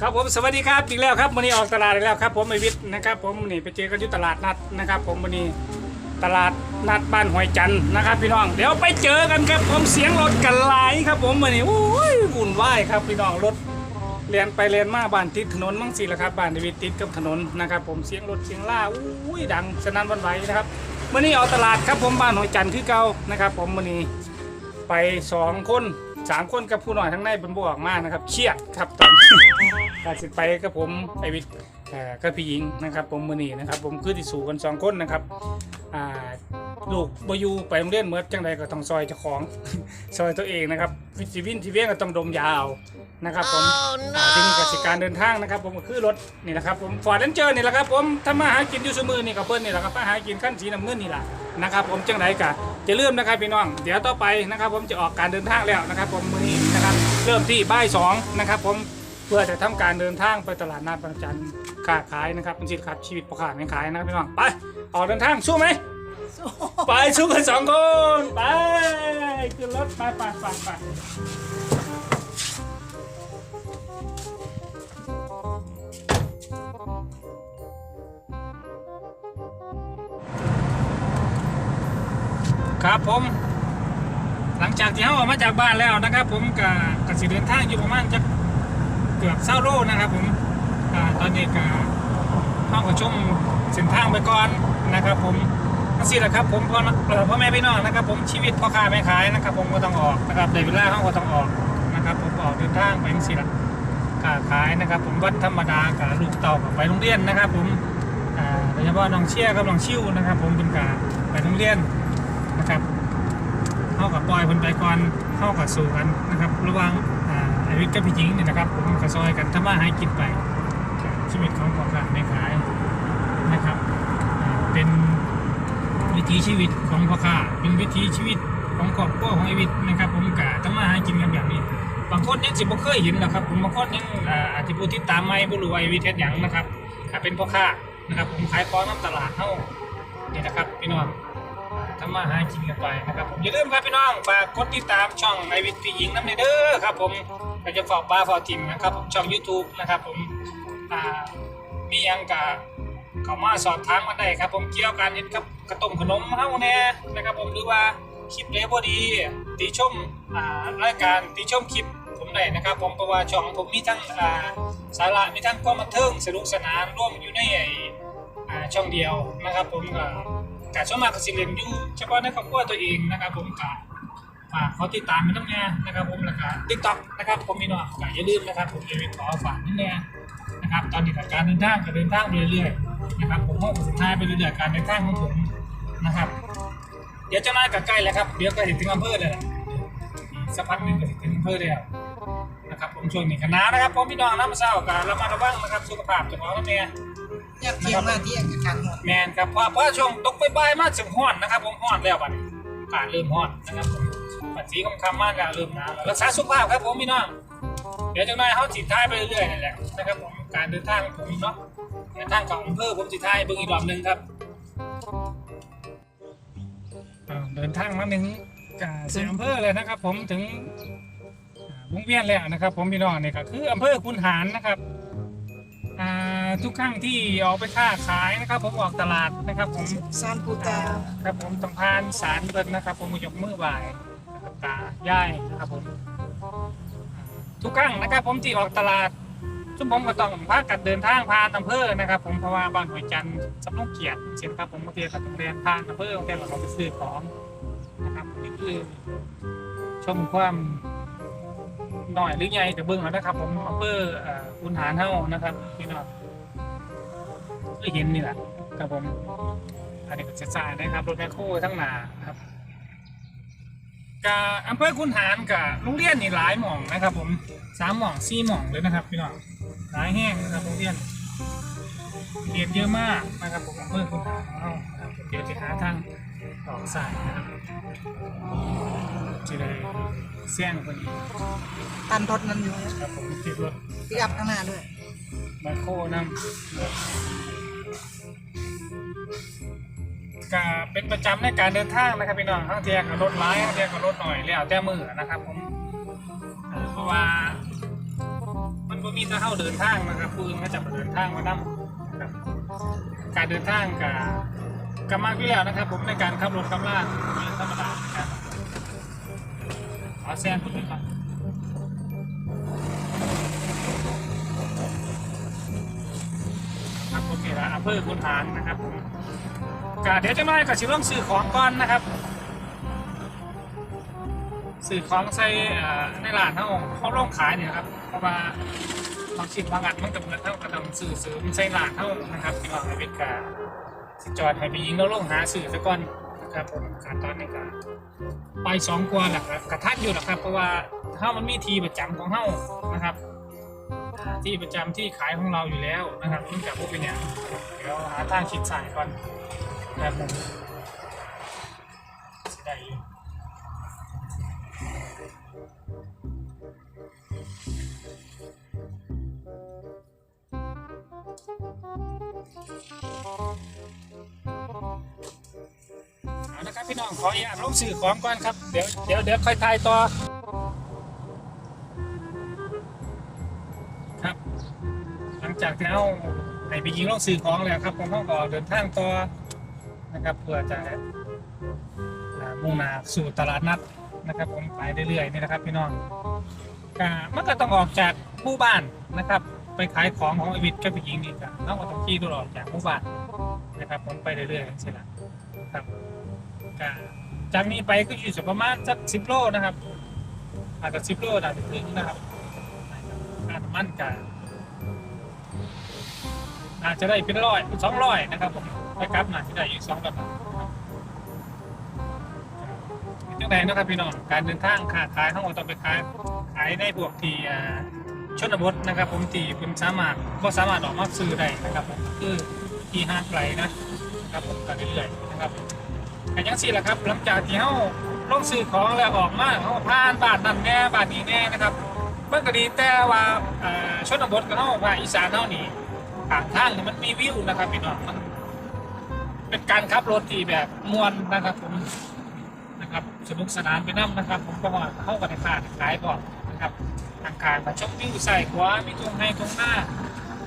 ครับผมสวัสดีครับอีกแล้วครับวันนี้ออกตลาดอีกแล้วครับผมไอวิทย์นะครับ ผมวันนี้ไปเจอกันที่ตลาดนัดนะครับ ผมวันนี้ตลาดนัดบ้านหอยจันทร์นะครับ พี่น้องเดี๋ยวไปเจอกันครับผมเสียงรถกันหลายครับ ผมวันนี้โอ้ยวุ่นวายครับพี่น้องรถเรียนไปเรียนมาบ้านติดถนนมั่งสิละครับบ้านไอวิทย์ติดกับถนนนะครับ ผมเสียงรถเสียงล่าอุ้ยดังสนั่นวันไหวนะครับวันนี้ออกตลาดครับผมบ้านหอยจันทร์คือเก่านะครับ ผมวันนี้ไปสองคนสามคนกับผู้หน่อยทั้งในเป็นบวกมากนะครับเครียดครับตอน การสิไปกับผมไอวิทย์เอ่อกับพี่หญิงนะครับ ผมมือนีนะครับ ผมคือที่สู่กันสองคนนะครับอ่าลูกบอยูไปโรงเรียนเมื่อจังใดก็ต้องซอยเจ้าของซอยตัวเองนะครับวิจิวินทีเวียนก็ต้องดมยาวนะครับผมอ่าที่นี่กสิการเดินทางนะครับ ผมก็คือรถนี่แหละครับ ผมฟอร์ดเลนเจอร์นี่แหละครับ ผมถ้ามาหากินอยู่สมือนี่กับเพิ่นนี่แหละครับมาหากินขั้นสีน้ำเงินนี่แหละนะครับผมจังใดกะจะเริ่าลืมนะครับพี่น้อง เดี๋ยวต่อไปนะครับ ผมจะออกการเดินทางแล้วนะครับ ผมมือนี้นะครับ เริ่มที่บ่ายสองนะครับ ผม เพื่อจะทำการเดินทางไปตลาดนัดบางจันทร์ค้าขายนะครับเป็นสินค้าชีวิตประกาศไม่ขายนะครับพี่น้องไปออกเดินทางสู้ไหมไปสู้กันสองคนไปขึ้นรถไปไปไปไปครับผมหลังจากที่เขาออกมาจากบ้านแล้วนะครับ ผมกับกับสิเดินทางอยู่ประมาณจะ เกือบเศร้าโลนะครับผมอตอนนี้กับเข้ากับชมเส้นทางไปก่อนนะครับ ผมนั่นสิแหละครับ ผมพ่อเอ่อพ่อแม่พี่น้องนะครับ ผมชีวิตพ่อค้าแม่ขายนะครับ ผมก็ต้องออกนะครับในเวลาเขาก็ต้องออกนะครับ ผมออกเดินทางไปนั่นสิละค้าขายนะครับ ผมวันธรรมดากับลูกเต่ากับไปโรงเรียนนะครับ ผมโดยเฉพาะน้องเชี่ยกับน้องชิวนะครับ ผมเป็นการไปโรงเรียนนะครับเข้ากับปล่อยคนไปก่อนเข้ากับสู่กันนะครับ ระว่าง วิทย์กับพี่หญิงเนี่ยนะครับผมกับซอยกันทำมาหากินไปชีวิตของพ่อค้าแม่ขายนะครับ เป็นวิถีชีวิตของพ่อค้าเป็นวิถีชีวิตของครอบครัวของไอวิทย์นะครับ ผมกะทำมาหากินกันแบบนี้บางคนยังสิบ่เคยเห็นนะครับผมบางคนยังอาจจะผู้ที่ตามไม่บ่รู้ว่าไอวิทย์เฮ็ดหยังนะครับถ้าเป็นพ่อค้านะครับ ผมขายของน้ำตลาดเฮานี่นะครับพี่น้องทำมาหากินกันไปนะครับผมอย่าลืมครับพี่น้องฝากกดติดตามช่องไอวิทย์พี่หญิงน้ำเด้อครับผม ก็จะฝากปลาฝากทิมนะครับผมช่อง YouTube นะครับผมมียังกะเขามาสอบถามกันได้ครับ ผมเกี่ยวกับการเฮ็ดกับกระต้มขนมเฮ้าแน่นะครับ ผมหรือว่าคลิปเลยบ่ดีติชมอ่ารายการติชมคลิปผมได้นะครับ ผมเพราะว่าช่องผมมีทั้งาสาระมีทั้งความบันเทิงสนุกสนานร่วมอยู่ในช่องเดียวนะครับ ผมก็การส่วนมากกสิเล่นอยู่เฉพาะในครอบครัวตัวเองนะครับ ผมก็ ฝากขอติดตามไปน้ำแน่นะครับผมแล้วก็ TikTok นะครับผมมีน้องอย่าลืมนะครับ ผมจะไปขอฝากนิดแน่นะครับตอนนี้การเดินทางก็เดินทางไปเรื่อยๆนะครับผมก็สุดท้ายไปเรื่อยๆการเดินทางของผมนะครับ เดี๋ยวจะนากับใกล้แล้วครับเดี๋ยวก็ถึงอำเภอเลยแหละอีกสักพักหนึ่งก็ถึงอำเภอแล้วนะครับผมช่วงนี้คณะนะครับผมพี่น้องน้ำเศร้าการระมัดระวังนะครับสุขภาพจะของน้ำเนี่ยอยากเที่ยงมาเที่ยงกับการหมดแมนครับเพราะเพราะช่วงตกไปบ่ายมาถึงห้อนนะครับ ผมห้อนแล้วบัดนี้การเริ่มห้อนนะครับผม ปัจจีคำๆมากแล้วเริ่มหนาวแล้วรักษาสุขภาพครับผมพี่น้องเดี๋ยวจังนายเขาจิตท้ายไปเรื่อยๆนั่นแหละนะครับผมการเดินทางของผมเนาะเดินทางของอำเภอผมจิตท้ายเบิ่งอีกรอบหนึ่งครับอ่าเดินทางมาถึงกาเสียอำเภอเลยนะครับ ผมถึงอ่าวงเวียนแล้วนะครับ ผมพี่น้องเนี่ยก็คืออำเภอคุนหารนะครับอ่าทุกครั้งที่ออกไปค้าขายนะครับ ผมออกตลาดนะครับ ผมซานปูตาครับผมต้องผ่านสารเบิดนะครับ ผมยกมือไหว้ ตาย่ายนะครับผม ทุกครั้งนะครับ ผมที่ออกตลาดชุมผมก็ต้องพากันเดินทางผ่านอำเภอนะครับ ผมเพราะว่าบ้านหอยจันทร์สำนักเกียรติเช่นครับผมบางทีก็ต้องเดินผ่านอำเภอบางทีเราไปซื้อของนะครับนี่คือชมความหน่อยหรือใหญ่กับเบิ้งแล้วนะครับ ผมอำเภอเอ่อคุนหารเท่านะครับพี่น้องก็เห็นนี่แหละครับผมอันนี้ก็จะสายนะครับรถแมคโครทั้งหนาครับ กับอำเภอคุนหารกับโรงเรียนนี่หลายหม่องนะครับผมสามหม่องสี่หม่องเลยนะครับพี่น้องหลายแห้งนะครับโรงเรียนเรียนเยอะมากนะครับผมอำเภอคุนหารของเรานะครับเดี๋ยวจะหาทางออกสายนะครับจะได้เสี่ยงคนนี้ตันรถนั้นอยู่ครับผมติดรถพี่อัพข้างหน้าด้วยแมคโครนำ ก็เป็นประจำในการเดินทางนะครับพี่น้องทั้งเทียกับรถร้ายทั้งเทียกับรถหน่อยแล้วแต่มือนะครับผมเพราะว่า มันบ่มีมีแต่เข้าเดินทางนะครับผู้อื่นก็จะมาเดินทางมานํนะครับการเดินทางกับกำมากอยู่แล้วนะครับ ผมในการขับรถขับลาเป็นธรรมดาครับขอแซงคุณด้วยครับครับผมนี่ละอำเภอคุนหารนะครับผม กาเดี๋ยวจะมากับชิลองซื้อของก่อนนะครับสื่อของใส่ในร้านเขาเขาลงขายเนี่ยครับเพราะว่าบางชิ้นบางอันมันก็เหมือนเท่ากับทำสื่อเสริมใส่ร้านเขานะครับที่ว่าให้เป็นการสิจอดให้ไปยิงแล้วลงหาสื่อซะก่อนนะครับผมการตอนนี้ก็ไปสองกว่าแหละครับกระทัดอยู่แหละครับ เพราะว่าถ้ามันมีทีประจำของเขานะครับที่ประจำที่ขายของเราอยู่แล้วนะครับนี่กับพวกเป็นเนี่ยเดี๋ยวหาทางชิดสายก่อน แบบผมสิได้อยู่เอาละครับพี่น้องขออนุญาตลงสื่อของก่อนครับ เดี๋ยวเดี๋ยวเดี๋ยวค่อยทายต่อครับ หลังจากที่เราให้ไปยิงลงสื่อของแล้วครับผมก็เดินทางต่อ นะครับ เพื่อจะมุ่งหน้าสู่ตลาดนัดนะครับ ผมไปเรื่อยๆนี่นะครับพี่น้องก็มันก็ต้องออกจากหมู่บ้านนะครับ ไปขายของของไอวิทย์กับพี่หญิงนี่ก็ต้องก็ต้องขี่ตัวออกจากหมู่บ้านนะครับ ผมไปเรื่อยๆใช่ไหมครับก็จากนี้ไปก็อยู่สักประมาณสักสิบโลนะครับอาจจะสิบโลอาจจะถึงนะครับการน้ำมันกันอาจจะได้เป็นร้อยสองร้อยนะครับผม ไปกลับมาที่ได้อยู่สองแบบจังใดนะครับพี่น้องการเดินทางค้าขายทั้งหมดต้องไปขายขายในพวกที่ชนบทนะครับ ผมที่เป็นสามารถก็สามารถออกมาซื้อได้นะครับผมคือที่ห้างไกลนะครับผมกันเรื่อยๆนะครับกันยังสี่แหละครับ หลังจากที่เขาลงซื้อของแล้วออกมาเขาผ่านบานนั่นแน่บานนี้แน่นะครับมันก็ดีแต่ว่าชนบทกับเขาภาคอีสานเขานี่ทางทางนี่มันมีวิวนะครับพี่น้องมัน เป็นการขับรถที่แบบมวนนะครับผมนะครับสนุกสนานไปน้ำนะครับ ผมก็ว่าเข้ากับในขาดขายก่อนนะครับทางการมาชมวิวใส่ขวามีตรงให้ตรงหน้า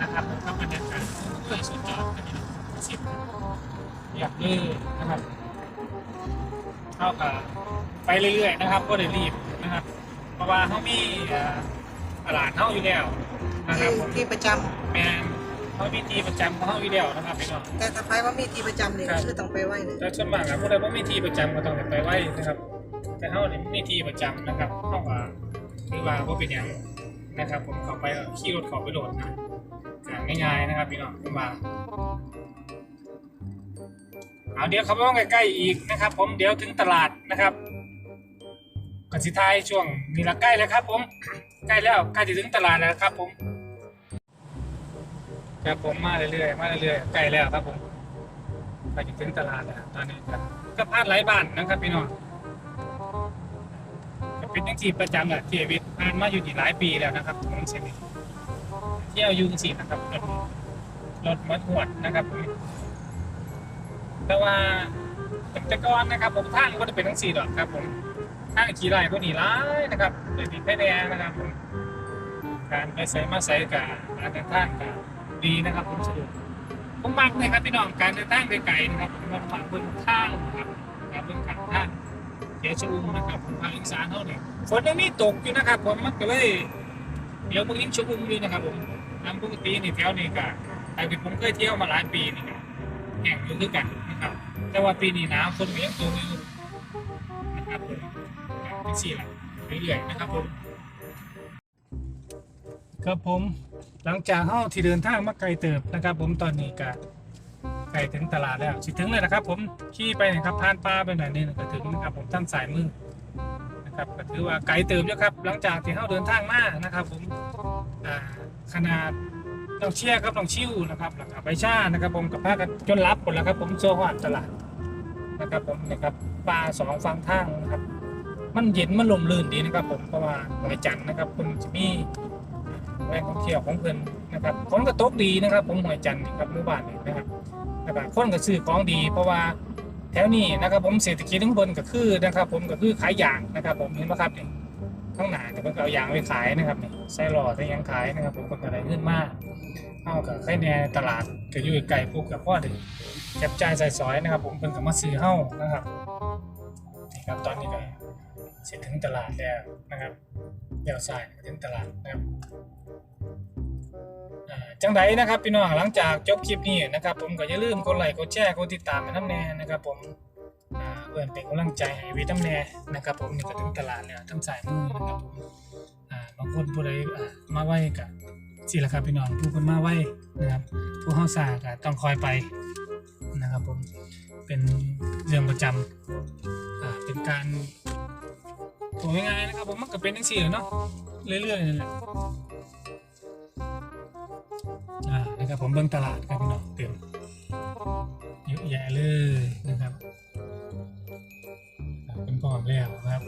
นะครับผมก็บรรยากาศเพื่อสุดยอดนะพี่น้องสิบอยากเลยนะครับเข้ากับไปเรื่อยๆนะครับ ก็ได้รีบนะครับ เพราะว่าเขามีเอ่อตลาดเขาอยู่แล้วนะครับผมที่ประจำแมน เขามีทีประจำของเขาอยู่แล้วนะครับพี่น้อง แต่ถ้าไปว่ามีที่ประจำเนี่ยครับคือต้องไปไหวเลยแต่ส่วนมากอะพวกเราไม่มีทีประจำก็ต้องไปไว้นะครับ แต่เขาเนี่ยมีทีประจำนะครับเข้ามาคือว่าว่าเป็นอย่างนะครับ ผมเข้าไปขี่รถเขาไปโดดนะก็ง่ายๆนะครับพี่น้องขึ้นมาเอาเดี๋ยวเขาไปว่าใกล้ๆอีกนะครับ ผมเดี๋ยวถึงตลาดนะครับกันสิทายช่วงนี้ละใกล้แล้วครับ ผมใกล้แล้วใกล้จะถึงตลาดแล้วครับ ผม ครับผมมาเรื่อยๆมาเรื่อยๆใกล้แล้วครับผมใกล้จะถึงตลาดแล้วตอนนี้ครับก็พลาดหลายบ้านนะครับพี่น้องก็เป็นยังสีประจำแหละที่วิทย์ผ่านมาอยู่ที่หลายปีแล้วนะครับผมเส้นนี้เที่ยวยุงสีนะครับรถรถมัดหวดนะครับแต่ว่าแต่ก่อนนะครับ ผมทางก็จะเป็นทั้งสี่ดอกครับ ผมทางขี่ไร่ก็หนีร้ายนะครับเดินติดไฟแดงนะครับผมการไปใส่มาใส่กับการเดินทางกับ ดีนะครับผมสะดวกผมมักเลยครับพี่น้องการเดินทางไกลๆนะครับมมักเบิ่งทางนะครับการเบิ่งทางทางเดี๋ยวชูนะครับผมภาคอีสานเท่านี้ฝนยังมีตกอยู่นะครับผมมันก็เลย เดี๋ยวมึงยิ่งชุ่มเลยนะครับผมน้ำปกตินี่แถวนี้ก็แต่ที่ผมเคยเที่ยวมาหลายปีนี่แห้งอยู่ด้วยกันนะครับ แต่ว่าปีนี้น้ำฝนก็ยังตกอยู่นะครับผมเป็นสี่หลักเรื่อยๆนะครับผม ครับผมหลังจากเฮาที่เดินทางมาไกลเติบนะครับ ผมตอนนี้ก็ใกลถึงตลาดแล้วสิถึงเลยนะครับ ผมขี่ไปนะครับผ่านป่าไปหน่อยนึงก็ถึงนะครับ ผมท่านสายมือนะครับก็ถือว่าไกลเติบแล้วครับ หลังจากที่เฮาเดินทางมานะครับ ผมขนาดน้องเชียร์ครับน้องชิวนะครับแล้วก็ใบชานะครับ ผมกับพากันจนรับหมดแล้วครับ ผมโซฮอดตลาดนะครับ ผมนะครับป่าสองฝั่งทางนะครับ มันเย็นมันลมลื่นดีนะครับ ผมเพราะว่าหอยจันทร์นะครับคุณจะมี แหล่งท่องเที่ยวของเพิ่นนะครับคนก็ตกดีนะครับ ผมหอยจันทร์นี่ครับหมู่บ้านนี่นะครับนะครับคนก็ซื้อของดี เพราะว่าแถวนี้นะครับ ผมเศรษฐกิจของเพิ่นก็คือนะครับ ผมก็คือขายยางนะครับ ผมเห็นไหมครับนี่ข้างหน้าแต่เพิ่นก็เอายางไปขายนะครับนี่ใส่หล่อใส่ยังขายนะครับ ผมเพิ่นก็ได้เงินมากเอากับใครแนตลาดก็อยู่ไกลพวกกับพ่อได้จับจ่ายใส่ซอยนะครับ ผมเพิ่นก็มาซื้อเฮานะครับนี่ครับตอนนี้ก็ เสร็จถึงตลาดแล้วนะครับเดี๋ยวสายถึงตลาดนะครับจังไดนะครับพี่น้องหลังจากจบคลิปนี้นะครับ ผมก็อย่าลืมกดไลค์กดแชร์กดติดตามให้น้ำแน่นะครับ ผมเพื่อนเป็นกำลังใจให้วิทย์น้ำแน่นะครับ ผมนี่ก็ถึงตลาดแล้วทั้งสายมือนะครับผมบางคนผู้ใดมาไหวกับสิละครับพี่น้องผู้คนมาไหวนะครับ ผู้เฮาซาก็ต้องคอยไปนะครับ ผมเป็นเรื่องประจำเป็นการ ผมง่ายๆนะครับผมมันก็เป็นจังซี่เนาะเรื่อยๆนั่นแหละอ่านะครับผมเบิ่งตลาดครับพี่น้องเต็มเยอะแยะเลยนะครับเป็นพร้อมแล้วครับ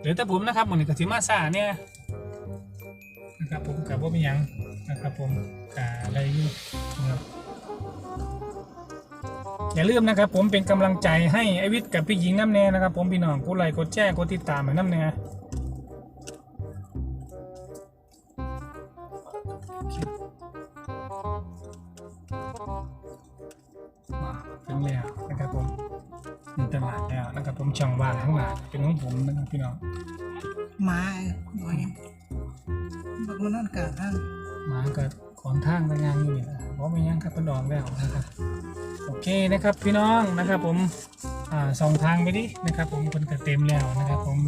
เหลือแต่ผมนะครับหมดนี่ก็สิมาซ่าเนี่ยนะครับผมกับว่าเป็นยังนะครับผมกาอะไรอยู่นะครับ อย่าลืมนะครับผมเป็นกำลังใจให้ไอวิทย์กับพี่หญิงน้ำแน่นะครับ ผมพี่น้องกดไลค์กดแชร์กดติดตามให้น้ำแน่มาถึงแล้วนะครับผมถึงตลาดแล้วนะครับผมช่องว่างข้างหลังเป็นของผมนะครับพี่น้องหมาหน่อยบักมันนั่นกลางห้างหมากับ ของทางไปงานอยู่นี่นะเพราะไม่ยังครับเป็นดอกแล้วนะครับโอเคนะครับพี่น้องนะครับผมอ่าสองทางไปดินะครับ ผมคนก็เต็มแล้วนะครับ ผม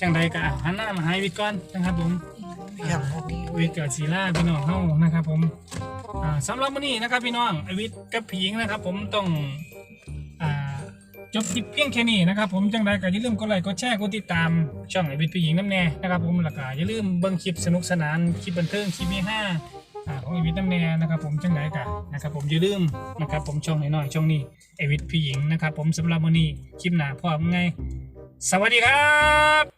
จังใดก็อะหันหน้ามาหาวิทย์ก่อนนะครับ ผมครับวิทย์กับศิลาพี่น้องเฮานะครับ ผมอ่าสำหรับวันนี้นะครับพี่น้องไอวิทย์กับผีหญิงนะครับ ผมต้องอ่าจบคลิปเพียงแค่นี้นะครับผมจังใดก็อย่าลืมกดไลค์กดแชร์กดติดตามช่องไอวิทย์ผีหญิงน้ำแน่นะครับผมแล้วก็อย่าลืมเบิ่งคลิปสนุกสนานคลิปบันเทิงคลิปมีห้า อ่าของไอวิทย์น้ำแน่นะครับ ผมจังไหนกันนะครับผมอย่าลืมนะครับผมช่องน้อยๆช่องนี้ไอวิทย์พี่หญิงนะครับผมสำหรับวันนี้คลิปหน้าพร้อมไง สวัสดีครับ